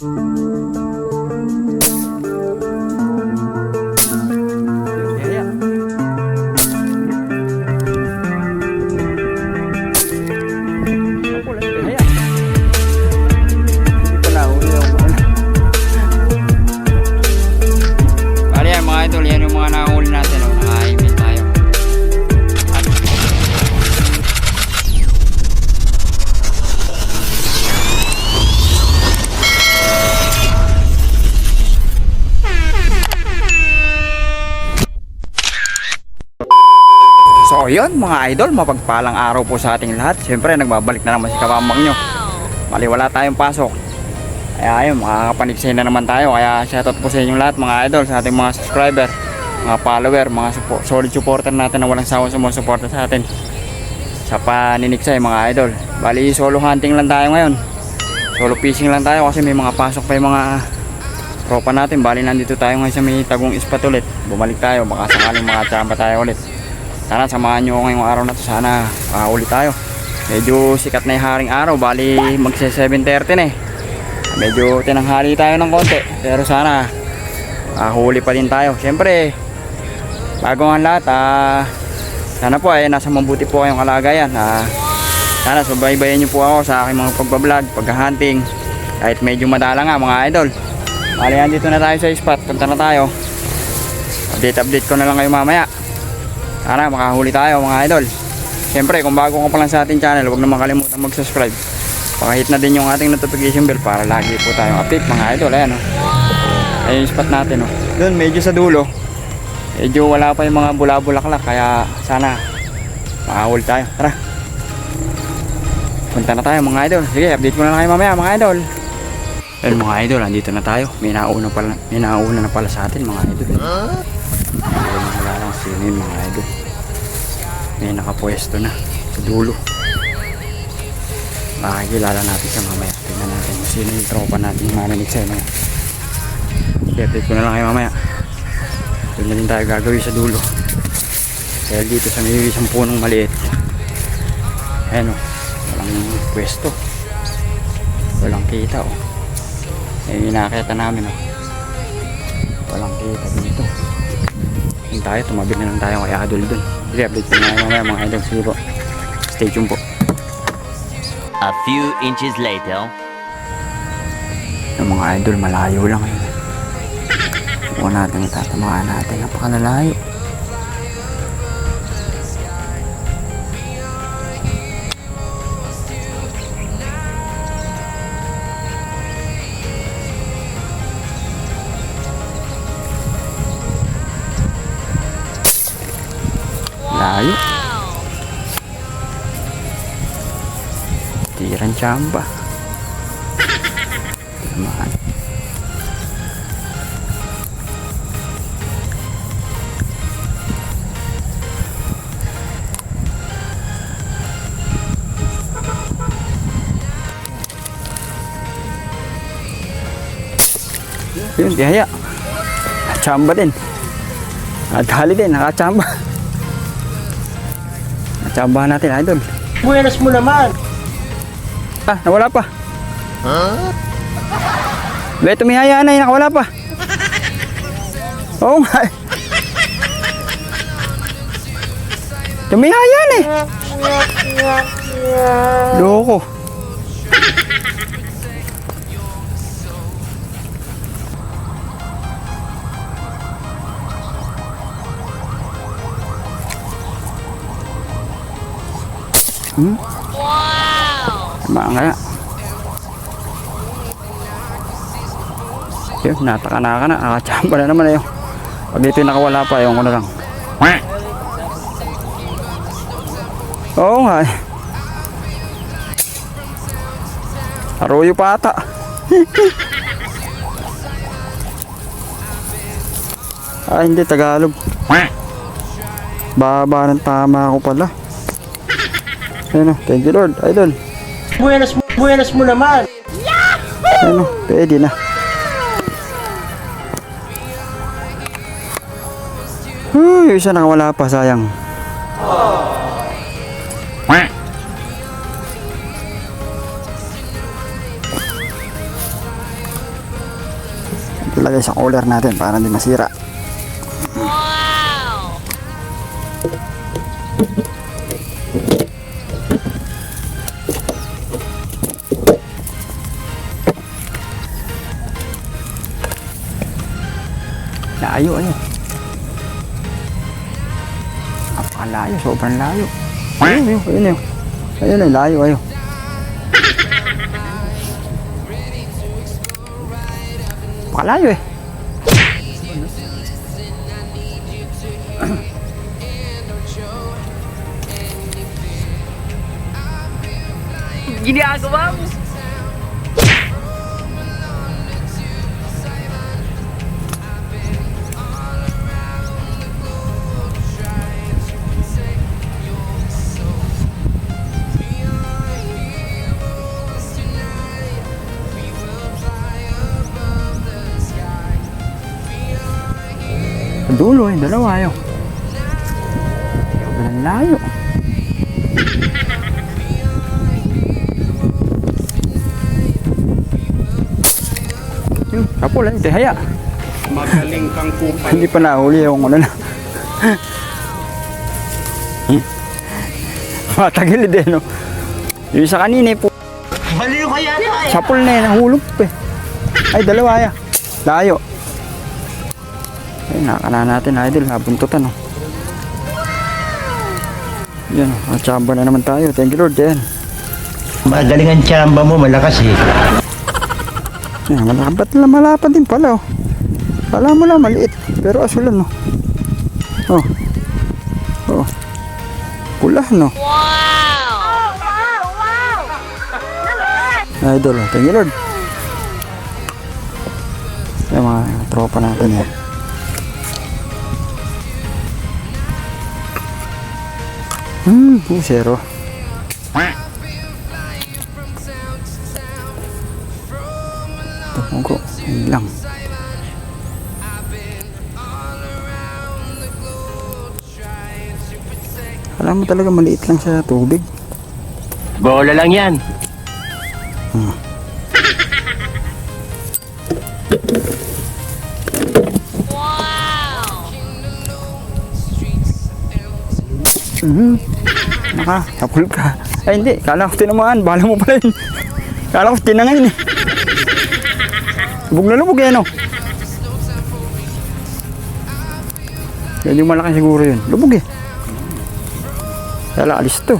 Mm-hmm. So yun mga idol, mapagpalang araw po sa ating lahat. Siyempre nagbabalik na naman si Kamamang nyo. Mali wala tayong pasok. Kaya ayun, makakapaniksay na naman tayo. Kaya shoutout po sa inyong lahat mga idol, sa ating mga subscriber, mga follower, mga support, solid supporter natin na walang sawang sumusuporta sa atin. Sa paniniksay mga idol. Bali solo hunting lang tayo ngayon. Solo fishing lang tayo kasi may mga pasok pa yung mga tropa natin. Bali nandito tayo ngayon sa may tagong ispat. Bumalik tayo, baka sakaling mga tsamba tayo ulit. Sana samahan nyo ngayong araw na to. Sana makahuli tayo. Medyo sikat na yung haring araw. Bali magse 7.30 na eh. Medyo tinanghali tayo ng konti. Pero sana makahuli pa din tayo. Siyempre, bago ang lahat, ah, sana po ay nasa mabuti po kayong kalagayan. Ah, sana subaybayan nyo po ako sa aking mga pagbablog, paghahunting. Kahit medyo madala nga mga idol. Bali, andito na tayo sa spot. Punta na tayo. Update-update ko na lang kayo mamaya. Sana makahuli tayo mga idol. Siyempre kung bago ka pa lang sa ating channel, huwag na makalimutan mag-subscribe. Pakahit na din yung ating notification bell para lagi po tayong update mga idol. Ayan o. Oh. Ayan yung spot natin o. Oh. Doon medyo sa dulo. Medyo wala pa yung mga bula-bulaklak kaya sana makahuli tayo. Tara. Punta na tayo mga idol. Sige, update ko na lang kayo mamaya mga idol. Ayun mga idol, andito na tayo. May nauna, pala, may nauna na pala sa atin mga idol. Ayun, yun mga idol. May nakapwesto na sa dulo. Makakilala natin siya mamaya. Tingnan natin kung sino yung tropa natin yung marinig sa'yo mga. I-update ko na lang kayo mamaya. Doon din tayo gagawin sa dulo. Dahil dito sa may isang punong maliit. Ayan o. Walang pwesto. Walang kita o. Yung nakakita namin o. Walang kita dito. Yun tayo, tumabi na lang tayo kay Adol dun. Sige, update ko na mamaya mga idol. Sige po. Stay tuned po. A few inches later. Yung mga idol, malayo lang yun. Huwag natin itatamaan natin. Napakalalayo. Chamba. Tamaan. Yun, dihaya. Chamba din. Nadali din, nakachamba. Nachambahan natin, idol. Buenas mo naman. Ah, nawala pa. Be, tumihaya na yun, nakawala pa. Oo nga. Tumihaya na eh. Loko. Hmm? Tama nga na. Yun, nataka na ka na. Nakachamba na naman eh. Pag dito yung nakawala pa, ewan ko na lang. Oo nga eh. Arroyo pa ah, hindi. Tagalog. Baba ng tama ako pala. Ayun o. Thank you Lord. Idol. Buenas buenas mo naman. Ayun o. Pwede na. Huy, yung isa nakawala pa, sayang. Ilagay sa cooler natin para hindi masira. Layo ano. Napakalayo, sobrang layo. Ayun, ayun, ayun, ayun. Ayun, ayun, layo, ayun. Napakalayo eh. Ginagawa mo. Dalawa yun. Sobrang layo. Yun, kapul eh, tihaya. Magaling kang kupal. Hindi pa nahuli yung ano na. Matagilid eh, no? Yung isa kanina eh, po. Baliw ka yata eh. Sapul na eh, nahulog pa eh. Ay, dalawa ya. Layo. Ay, nakakana natin, idol. Nabuntutan, oh. Yan, oh. Tsamba na naman tayo. Thank you, Lord. Yan. Magaling ang tsamba mo, malakas eh. Yan, malapad na malapad din pala, oh. Kala mo lang, maliit. Pero asulan, oh. Oh. Oh. Pula, no? Idol, oh. Thank you, Lord. Yung mga tropa natin, yan. Hmm, zero. Tungko, yun lang. Alam mo talaga maliit lang sa tubig. Bola lang yan. Mhm. Naka, tapul ka. Ay hindi, kala ko tinamaan. Bala mo pala yun. Kala ko tinangayin eh. Lubog na lubog yan oh. Yan yung malaki siguro yun. Lubog eh. Kala alis to.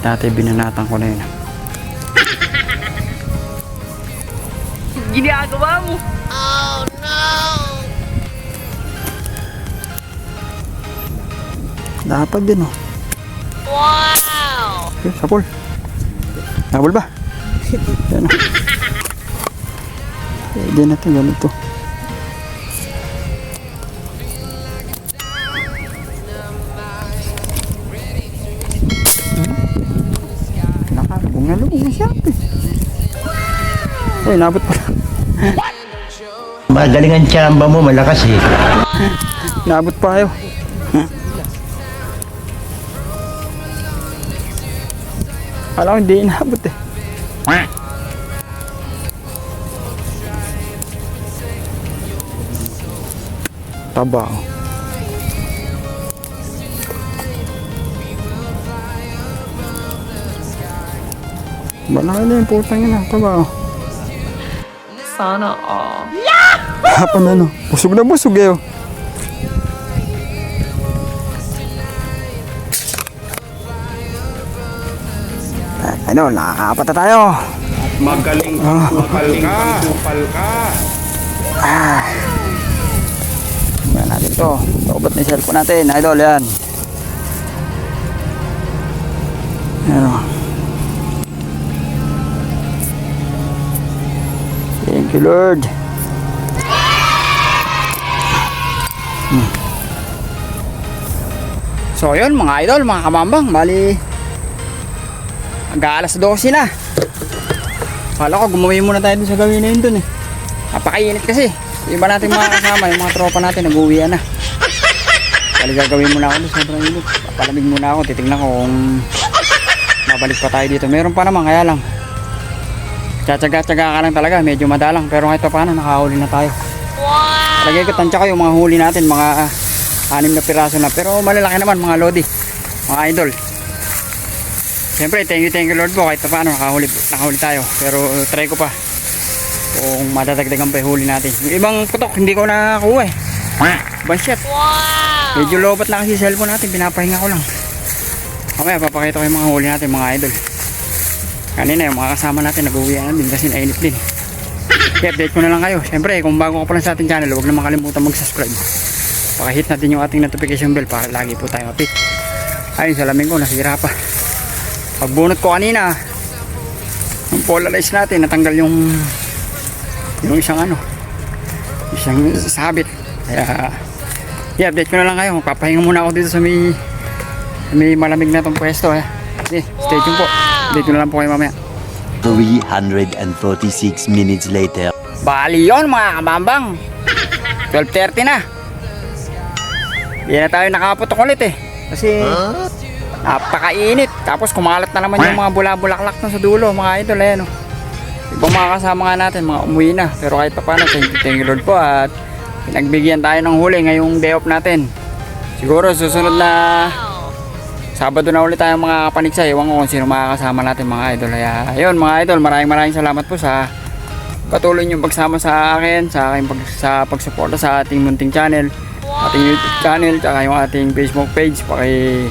Natin, binanatan ko na yun. Ginagawa mo. Dapat din oh. Wow! Okay, sapol. Nabol ba? Yan oh. Pwede natin ganito. Nakalubong na siya. Ay, nabot pala. Magaling ang tsamba mo, malakas eh. Nabot pa kayo. Alam ko hindi inabot eh. Taba oh. Malaki na yung putang ina. Taba oh. Sana all. Hapon na no. Busog na busog eh oh. Ah, Ano, nakakaapat na tayo. Magaling kang kupal ka. Kupal ka. Yan natin to. Lobot na yung cellphone natin. Idol, yan. Yan Thank you, Lord. So yun mga idol, mga kamambang, bali hanggang alas 12 na. Kala ko gumawi muna tayo dun sa gawin na yun dun eh. Napakainit kasi. Iba natin mga kasama, yung mga tropa natin nag-uwian na. Bali gagawin muna ako dun, sobrang init. Papalamig muna ako, titignan ko kung mabalik pa tayo dito. Meron pa naman, kaya lang. Tsatsaga-tsaga ka lang talaga, medyo madalang. Pero kahit pa paano, nakahuli na tayo. Wow! Lagay ko, tansya ko yung mga huli natin, mga ah, anim na piraso na. Pero malalaki naman, mga lodi, mga idol. Siyempre, thank you, thank you Lord po. Kahit pa paano, nakahuli, nakahuli tayo. Pero uh, try ko pa kung madadagdagan pa yung huli natin. Yung ibang putok, hindi ko nakakuha eh. Banshot. Wow! Medyo lobat na kasi cellphone natin, pinapahinga ko lang. Mamaya, papakita ko yung mga huli natin, mga idol. Kanina yung mga kasama natin nag-uwi na din kasi nainit din. I-update ko na lang kayo. Siyempre, kung bago ka pa lang sa ating channel, huwag na makalimutan mag-subscribe. Pakihit natin yung ating notification bell para lagi po tayo update. Ayun, salamin ko, nasira pa. Pagbunot ko kanina, yung polarize natin, natanggal yung yung isang ano, isang sabit. Kaya, i-update ko na lang kayo. Papahinga muna ako dito sa may, may malamig na tong pwesto. Eh. Okay, stay tuned po. Ko na lang po kayo mamaya. 346 minutes later. Bali yun mga kabambang. 12.30 na. Hindi na tayo nakaputok ulit eh. Kasi Napakainit. Tapos kumalat na naman yung mga bula-bulaklak na sa dulo Mga idol ayan oh. Ibang mga kasama nga natin Mga umuwi na. Pero kahit pa paano Thank you, thank you Lord po. At pinagbigyan tayo ng huli ngayong day off natin. Siguro susunod na Sabado na ulit tayo mga kapaniksay. Ewan ko kung sino makakasama natin mga idol. Kaya, ayun mga idol, maraming maraming salamat po sa patuloy niyong pagsama sa akin, sa aking pag, sa pagsuporta sa ating munting channel, ating YouTube channel, tsaka yung ating Facebook page. Paki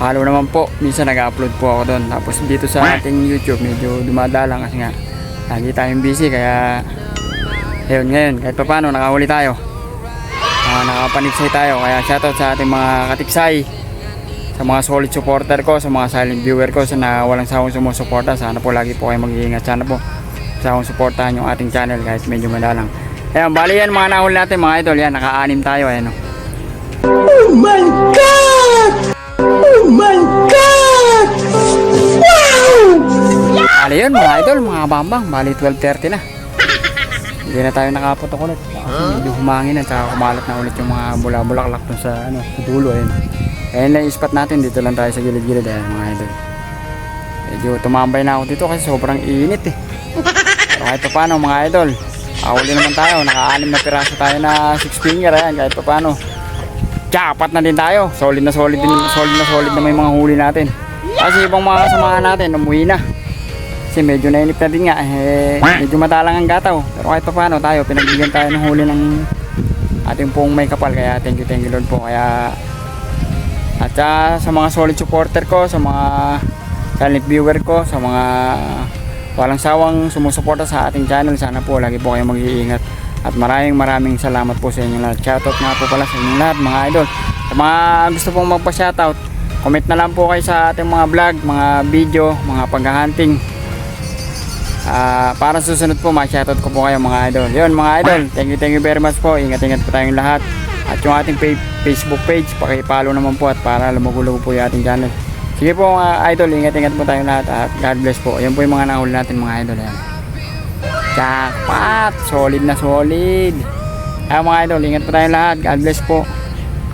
follow naman po. Minsan nag-upload po ako doon. Tapos dito sa ating YouTube, medyo dumadalang kasi nga lagi tayong busy. Kaya, ayun ngayon, kahit pa paano, nakahuli tayo. Uh, nakapaniksay tayo. Kaya shoutout sa ating mga katiksay sa mga solid supporter ko, sa mga silent viewer ko sa na walang sawang sumusuporta. Sana po lagi po kayo mag-iingat. Sana po sawang suportahan yung ating channel kahit medyo madalang. Ayan, bali yan mga nahuli natin mga idol. Yan, naka-anim tayo. Ayan, oh. Bali yun mga idol, mga bambang. Bali 12.30 na. Hindi na tayo nakaputok ulit. Medyo humangin na, tsaka kumalat na ulit yung mga bula-bulaklak dun sa, ano, sa dulo. Ayan. Ayan lang yung spot natin. Dito lang tayo sa gilid-gilid. Ayan mga idol. Medyo tumambay na ako dito kasi sobrang init eh. Pero kahit pa paano mga idol. Ahuli naman tayo. Naka-anim na piraso tayo na 6 finger. Ayan kahit pa paano. Jackpot na din tayo. Solid na solid din. Solid na solid na may mga huli natin. Kasi ibang mga kasamahan natin umuwi na. Kasi medyo nainip na din nga. Eh, medyo madalang ang gataw. Pero kahit pa paano tayo. Pinagbigyan tayo ng huli ng ating pong may kapal. Kaya thank you thank you Lord po. Kaya at ah, sa mga solid supporter ko, sa mga silent viewer ko, sa mga walang sawang sumusuporta sa ating channel, sana po lagi po kayong mag-iingat. At maraming maraming salamat po sa inyo lahat. Shoutout nga po pala sa inyo lahat mga idol. Sa mga gusto pong magpa-shoutout, comment na lang po kayo sa ating mga vlog, mga video, mga paghahunting. Ah, para susunod po, ma-shoutout ko po kayo mga idol. Yun mga idol, thank you, thank you very much po. Ingat-ingat po tayong lahat. At yung ating Facebook page, paki-follow naman po at para lumugulo po yung ating channel. Sige po mga idol, ingat-ingat po tayong lahat at God bless po. Yan po yung mga nahuli natin mga idol. Yan. Jackpot! Solid na solid. Ayan mga idol, ingat po tayong lahat. God bless po.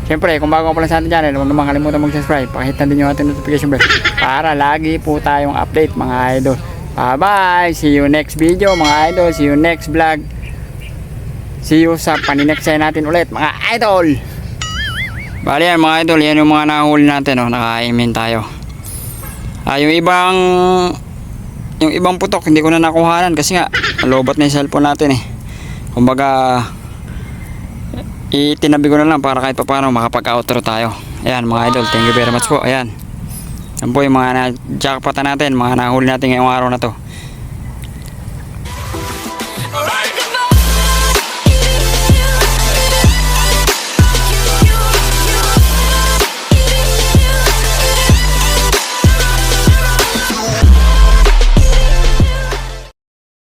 Siyempre, kung bago ka pa lang sa ating channel, huwag naman kalimutan mag-subscribe. Pakihit na din yung ating notification bell para lagi po tayong update mga idol. Bye-bye! See you next video mga idol. See you next vlog. See you sa panineksay natin ulit mga idol. Bali yan mga idol, yan yung mga nahuli natin oh, naka-aiming tayo. Ah, yung ibang yung ibang putok hindi ko na nakuhanan kasi nga lobat na yung cellphone natin eh. Kumbaga itinabi ko na lang para kahit pa paano makapag-outro tayo. Ayan mga idol, thank you very much po. Ayan. Yan po yung mga na-jackpot natin, mga nahuli natin ngayong araw na to.